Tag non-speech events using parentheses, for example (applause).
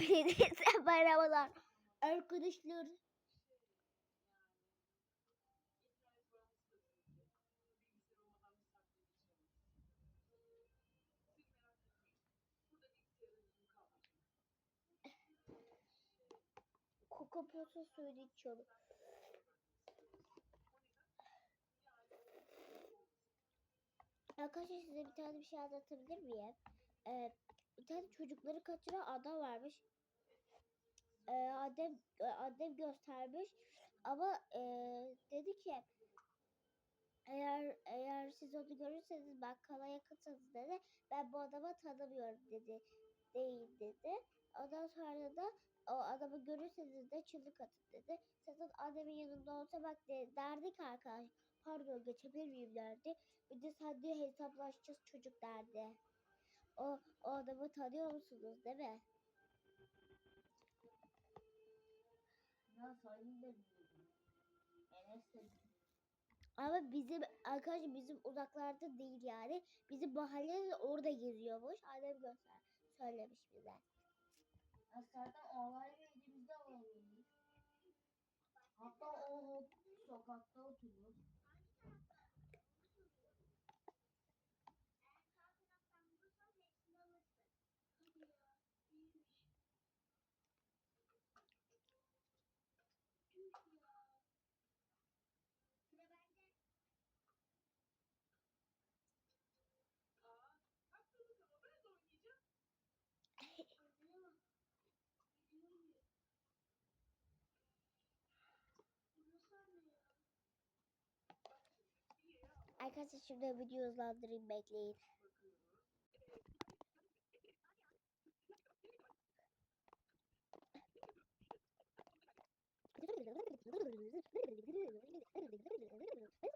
Hepinize (laughs) merhabalar. Arkadaşlar. Coca Cola suyu içiyorum. Arkadaşlar size bir tane bir şey anlatabilir miyim? Ee, bir tane çocukları kaçıran adam varmış. Ee, Adem Adem göstermiş ama e, dedi ki eğer eğer siz onu görürseniz bakkala yakınsanız dedi ben bu adamı tanımıyorum dedi değil dedi. Ondan sonra da o adamı görürseniz de çığlık atın dedi. Zaten Adem'in yanında olsa bak de, derdik arkadaş. Pardon geçebilir miyim derdi. Bir de sen de hesaplaşacağız çocuk derdi. O, o adamı tanıyor musunuz değil mi? Ya Salim de biliyordum. Enes de biliyordum. Ama bizim arkadaşlar bizim uzaklarda değil yani. Bizim mahallede orada geziyormuş. Annem göster söylemiş bize. Zaten olay verdiğimizde olalım. Hatta o, o sokakta oturuyor. Arkadaşlar şimdi video hızlandırayım bekleyin. (laughs)